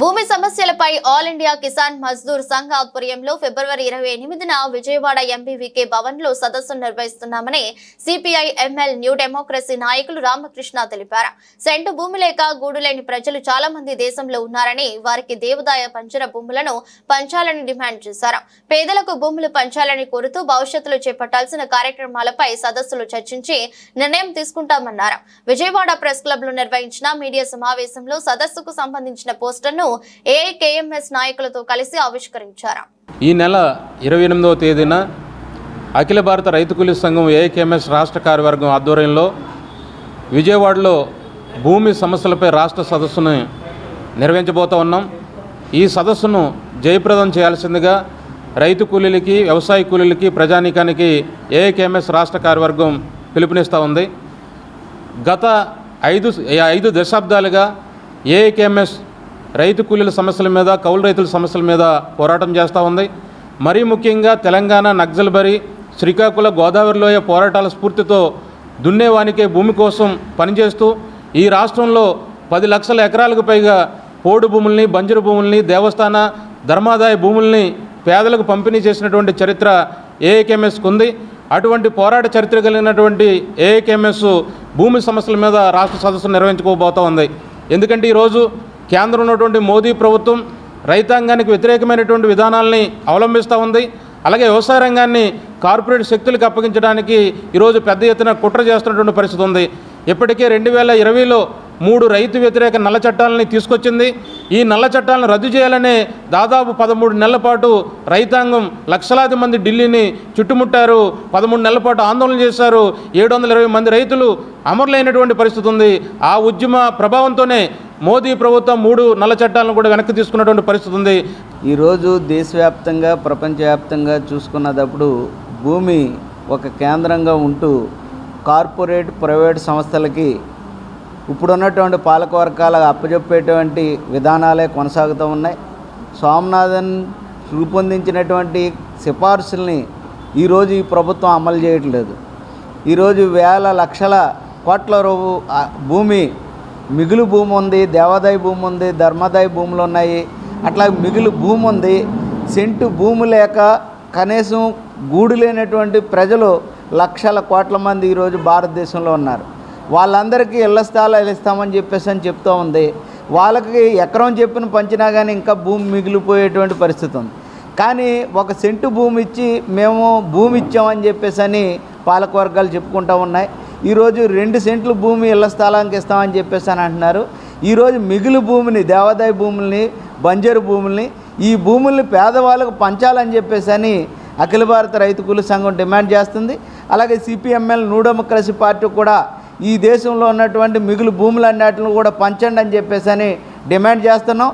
భూమి సమస్యలపై all India Kisan Mazdoor Sangh ఆధ్వర్యంలో ఫిబ్రవరి ఇరవై ఎనిమిదిన విజయవాడ ఎంపీవీకే భవన్లో సదస్సు నిర్వహిస్తున్నామని సిపిఐ ఎంఎల్ న్యూ డెమోక్రసీ నాయకులు రామకృష్ణ తెలిపారు. సెంటు భూమి లేక గూడు లేని ప్రజలు చాలా మంది దేశంలో ఉన్నారని వారికి దేవదాయ పంచర భూములను పంచాలని డిమాండ్ చేశారు. పేదలకు భూములు పంచాలని కోరుతూ భవిష్యత్తులో చేపట్టాల్సిన కార్యక్రమాలపై సదస్సులు చర్చించి నిర్ణయం తీసుకుంటామన్నారు. విజయవాడ ప్రెస్ క్లబ్లో నిర్వహించిన మీడియా సమావేశంలో సదస్సుకు సంబంధించిన పోస్టర్ను ఏఐకేఎంఎస్ నాయకులతో కలిసి ఆవిష్కరించారు. ఈ నెల ఇరవై ఎనిమిదవ తేదీన అఖిల భారత రైతు కూలీ సంఘం ఏఐకేఎంఎస్ రాష్ట్ర కార్యవర్గం ఆధ్వర్యంలో విజయవాడలో భూమి సమస్యలపై రాష్ట్ర సదస్సును నిర్వహించబోతూ ఉన్నాం. ఈ సదస్సును జయప్రదం చేయాల్సిందిగా రైతు కూలీలకి వ్యవసాయ కూలీలకి ప్రజానీకానికి ఏఐకేఎంఎస్ రాష్ట్ర కార్యవర్గం పిలుపునిస్తూ ఉంది. గత ఐదు ఐదు దశాబ్దాలుగా ఏఐకేఎంఎస్ రైతు కూలీల సమస్యల మీద కౌలు రైతుల సమస్యల మీద పోరాటం చేస్తూ ఉంది. మరీ ముఖ్యంగా తెలంగాణ నక్సల్బరి శ్రీకాకుళ గోదావరిలోయ పోరాటాల స్ఫూర్తితో దున్నేవానికే భూమి కోసం పనిచేస్తూ ఈ రాష్ట్రంలో పది లక్షల ఎకరాలకు పైగా పోడు భూముల్ని బంజరు భూముల్ని దేవస్థాన ధర్మాదాయ భూముల్ని పేదలకు పంపిణీ చేసినటువంటి చరిత్ర ఏఐకెంఎస్కు ఉంది. అటువంటి పోరాట చరిత్ర కలిగినటువంటి ఏఐకేఎంఎస్ భూమి సమస్యల మీద రాష్ట్ర సదస్సు నిర్వహించుకోబోతూ ఉంది. ఎందుకంటే ఈరోజు కేంద్రం ఉన్నటువంటి మోదీ ప్రభుత్వం రైతాంగానికి వ్యతిరేకమైనటువంటి విధానాల్ని అవలంబిస్తూ ఉంది. అలాగే వ్యవసాయ రంగాన్ని కార్పొరేట్ శక్తులకు అప్పగించడానికి ఈరోజు పెద్ద ఎత్తున కుట్ర చేస్తున్నటువంటి పరిస్థితి ఉంది. ఇప్పటికే రెండు వేల ఇరవైలో మూడు రైతు వ్యతిరేక నల్ల చట్టాలని తీసుకొచ్చింది. ఈ నల్ల చట్టాలను రద్దు చేయాలనే దాదాపు పదమూడు నెలల పాటు రైతాంగం లక్షలాది మంది ఢిల్లీని చుట్టుముట్టారు. పదమూడు నెలల పాటు ఆందోళన చేశారు. ఏడు వందల ఇరవై మంది రైతులు అమరులైనటువంటి పరిస్థితి ఉంది. ఆ ఉద్యమ ప్రభావంతోనే మోదీ ప్రభుత్వం మూడు నల్ల చట్టాలను కూడా వెనక్కి తీసుకున్నటువంటి పరిస్థితి ఉంది. ఈరోజు దేశవ్యాప్తంగా ప్రపంచవ్యాప్తంగా చూసుకున్నప్పుడు భూమి ఒక కేంద్రంగా ఉంటూ కార్పొరేట్ ప్రైవేట్ సంస్థలకి ఇప్పుడున్నటువంటి పాలకవర్గాల అప్పజెప్పేటువంటి విధానాలే కొనసాగుతూ ఉన్నాయి. స్వామినాథన్ రూపొందించినటువంటి సిఫార్సుల్ని ఈరోజు ఈ ప్రభుత్వం అమలు చేయట్లేదు. ఈరోజు వేల లక్షల కోట్ల రూపు భూమి మిగులు భూమి ఉంది దేవాదాయ భూమి ఉంది ధర్మాదాయ భూములు ఉన్నాయి. అట్లా మిగులు భూమి ఉంది. సెంటు భూమి లేక కనీసం గూడు లేనటువంటి ప్రజలు లక్షల కోట్ల మంది ఈరోజు భారతదేశంలో ఉన్నారు. వాళ్ళందరికీ ఇళ్ళ స్థలాలు ఇస్తామని చెప్పేసి అని చెప్తూ ఉంది. వాళ్ళకి ఎకరం చెప్పిన పంచినా కానీ ఇంకా భూమి మిగిలిపోయేటువంటి పరిస్థితి ఉంది. కానీ ఒక సెంటు భూమి ఇచ్చి మేము భూమి ఇచ్చామని చెప్పేసి అని పాలకవర్గాలు చెప్పుకుంటూ ఉన్నాయి. ఈరోజు రెండు సెంట్లు భూమి ఇళ్ళ స్థలానికి ఇస్తామని చెప్పేసి అని అంటున్నారు. ఈరోజు మిగులు భూమిని దేవాదాయ భూముల్ని బంజరు భూముల్ని ఈ భూముల్ని పేదవాళ్ళకు పంచాలని చెప్పేసి అని అఖిల భారత రైతు కూలి సంఘం డిమాండ్ చేస్తుంది. అలాగే సిపిఎంఎల్ న్యూ డెమోక్రసీ పార్టీ కూడా ఈ దేశంలో ఉన్నటువంటి మిగులు భూములన్నిటిని కూడా పంచండి అని చెప్పేసి అని డిమాండ్ చేస్తున్నాం.